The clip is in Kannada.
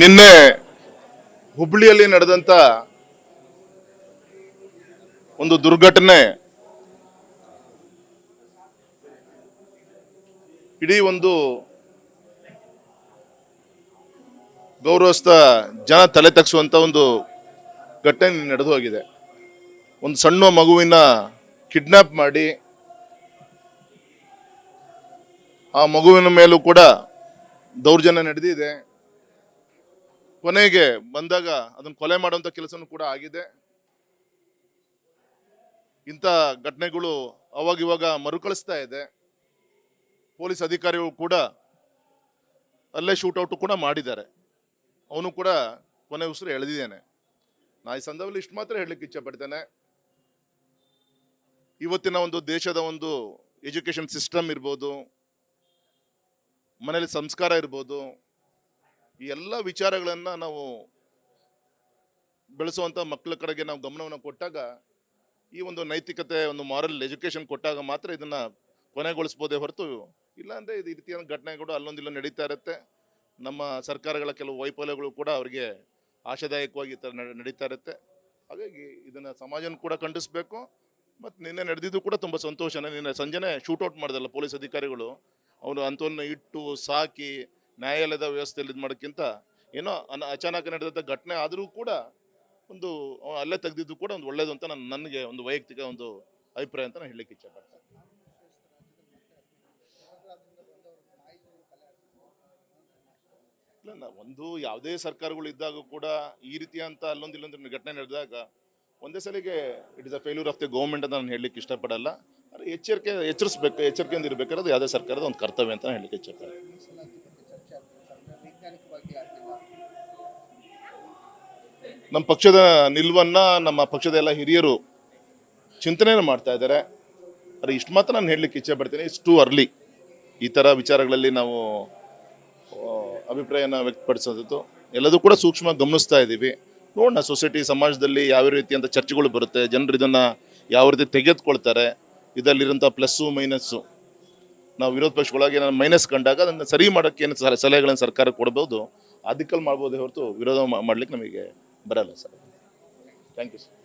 ನಿನ್ನೆ ಹುಬ್ಳಿಯಲ್ಲಿ ನಡೆದಂತ ಒಂದು ದುರ್ಘಟನೆ. ಇಡೀ ಒಂದು ಗೌರವಸ್ಥ ಜನ ತಲೆ ತಗ್ಸುವಂತ ಒಂದು ಘಟನೆ ನಡೆದು ಹೋಗಿದೆ. ಒಂದು ಸಣ್ಣ ಮಗುವಿನ ಕಿಡ್ನಾಪ್ ಮಾಡಿ ಆ ಮಗುವಿನ ಮೇಲೂ ಕೂಡ ದೌರ್ಜನ್ಯ ನಡೆದಿದೆ. ಕೊನೆಗೆ ಬಂದಾಗ ಅದನ್ನು ಕೊಲೆ ಮಾಡುವಂತ ಕೆಲಸನೂ ಕೂಡ ಆಗಿದೆ. ಇಂಥ ಘಟನೆಗಳು ಅವಾಗಿವಾಗ ಮರುಕಳಿಸ್ತಾ ಇದೆ. ಪೊಲೀಸ್ ಅಧಿಕಾರಿಗಳು ಕೂಡ ಅಲ್ಲೇ ಶೂಟೌಟು ಕೂಡ ಮಾಡಿದ್ದಾರೆ. ಅವನು ಕೂಡ ಕೊನೆ ಉಸಿರು ಎಳೆದಿದ್ದೇನೆ. ನಾ ಈ ಸಂದರ್ಭದಲ್ಲಿ ಇಷ್ಟು ಮಾತ್ರ ಹೇಳಲಿಕ್ಕೆ ಇಚ್ಛೆ ಪಡ್ತೇನೆ ಇವತ್ತಿನ ಒಂದು ದೇಶದ ಒಂದು ಎಜುಕೇಶನ್ ಸಿಸ್ಟಮ್ ಇರ್ಬೋದು ಮನೇಲಿ ಸಂಸ್ಕಾರ ಇರ್ಬೋದು, ಈ ಎಲ್ಲ ವಿಚಾರಗಳನ್ನು ನಾವು ಬೆಳೆಸುವಂಥ ಮಕ್ಕಳ ಕಡೆಗೆ ನಾವು ಗಮನವನ್ನು ಕೊಟ್ಟಾಗ, ಈ ಒಂದು ನೈತಿಕತೆ, ಒಂದು ಮಾರಲ್ ಎಜುಕೇಷನ್ ಕೊಟ್ಟಾಗ ಮಾತ್ರ ಇದನ್ನು ಕೊನೆಗೊಳಿಸ್ಬೋದೇ ಹೊರತು ಇಲ್ಲಾಂದರೆ ಇದು ಈ ರೀತಿಯ ಘಟನೆಗಳು ಅಲ್ಲೊಂದಿಲ್ಲ ನಡೀತಾ ಇರುತ್ತೆ. ನಮ್ಮ ಸರ್ಕಾರಗಳ ಕೆಲವು ವೈಫಲ್ಯಗಳು ಕೂಡ ಅವರಿಗೆ ಆಶಾದಾಯಕವಾಗಿ ಈ ಥರ ನಡೆ- ನಡೀತಾ ಇರುತ್ತೆ. ಹಾಗಾಗಿ ಇದನ್ನು ಸಮಾಜನ ಕೂಡ ಖಂಡಿಸಬೇಕು. ಮತ್ತು ನಿನ್ನೆ ನಡೆದಿದ್ದು ಕೂಡ ತುಂಬ ಸಂತೋಷನೇ, ನಿನ್ನೆ ಸಂಜೆನೆ ಶೂಟೌಟ್ ಮಾಡಿದಲ್ಲ ಪೊಲೀಸ್ ಅಧಿಕಾರಿಗಳು. ಅವನು ಅಂಥವನ್ನ ಇಟ್ಟು ಸಾಕಿ ನ್ಯಾಯಾಲಯದ ವ್ಯವಸ್ಥೆಯಲ್ಲಿ ಇದು ಮಾಡೋಕ್ಕಿಂತ ಏನೋ ಅನ ಅಚಾನಕ ನಡೆದಂಥ ಘಟನೆ ಆದರೂ ಕೂಡ ಒಂದು ಅಲ್ಲೇ ತೆಗೆದಿದ್ದು ಕೂಡ ಒಂದು ಒಳ್ಳೇದು ಅಂತ ನಾನು ನನಗೆ ಒಂದು ವೈಯಕ್ತಿಕ ಒಂದು ಅಭಿಪ್ರಾಯ ಅಂತ ನಾನು ಹೇಳಲಿಕ್ಕೆ ಇಚ್ಛೆಪಡ್ತೇನೆ ಇಲ್ಲ ಒಂದು ಯಾವುದೇ ಸರ್ಕಾರಗಳು ಇದ್ದಾಗ ಕೂಡ ಈ ರೀತಿಯಂತ ಅಲ್ಲೊಂದು ಇಲ್ಲೊಂದು ಘಟನೆ ನಡೆದಾಗ ಒಂದೇ ಸಲಿಗೆ it is a failure of the government ಅಂತ ನಾನು ಹೇಳಲಿಕ್ಕೆ ಇಷ್ಟಪಡಲ್ಲ. ಎಚ್ಚರಿಕೆ ಎಚ್ಚರಿಸಬೇಕು, ಎಚ್ಚರಿಕೆಯಿಂದ ಇರಬೇಕಾದ್ರೆ ಯಾವುದೇ ಸರ್ಕಾರದ ಒಂದು ಕರ್ತವ್ಯ ಅಂತ ಹೇಳಲಿಕ್ಕೆ ಇಚ್ಛೆ ನಮ್ಮ ಪಕ್ಷದ ನಿಲುವನ್ನ ನಮ್ಮ ಪಕ್ಷದ ಎಲ್ಲ ಹಿರಿಯರು ಚಿಂತನೆಯನ್ನು ಮಾಡ್ತಾ ಇದ್ದಾರೆ. ಆದರೆ ಇಷ್ಟು ಮಾತ್ರ ನಾನು ಹೇಳಲಿಕ್ಕೆ ಇಚ್ಛೆ ಪಡ್ತೀನಿ. ಇಟ್ಸ್ ಟು ಅರ್ಲಿ ಈ ಥರ ವಿಚಾರಗಳಲ್ಲಿ ನಾವು ಅಭಿಪ್ರಾಯನ ವ್ಯಕ್ತಪಡಿಸೋದು ಎಲ್ಲದೂ ಕೂಡ ಸೂಕ್ಷ್ಮ ಗಮನಿಸ್ತಾ ಇದ್ದೀವಿ. ನೋಡೋಣ, ಸೊಸೈಟಿ, ಸಮಾಜದಲ್ಲಿ ಯಾವ ರೀತಿಯಂಥ ಚರ್ಚೆಗಳು ಬರುತ್ತೆ. ಜನರು ಇದನ್ನು ಯಾವ ರೀತಿ ತೆಗೆದುಕೊಳ್ತಾರೆ. ಇದರಲ್ಲಿರೋಂಥ ಪ್ಲಸ್ಸು, ಮೈನಸ್ಸು. ನಾವು ವಿರೋಧ ಪಕ್ಷಗಳಾಗಿ ನಾನು ಮೈನಸ್ ಕಂಡಾಗ ಅದನ್ನು ಸರಿ ಮಾಡೋಕ್ಕೆ ಏನು ಸಲ- ಸಲಹೆಗಳನ್ನು ಸರ್ಕಾರ ಕೊಡ್ಬೋದು. ಅದಕ್ಕಲ್ಲಿ ದಿಕ್ಕಲ್ಲಿ ಮಾಡ್ಬೋದೇ ಹೊರತು ವಿರೋಧ ಮಾಡ್ಲಿಕ್ಕೆ ನಮಗೆ ಬರಲ್ಲ ಸರ್. Thank you sir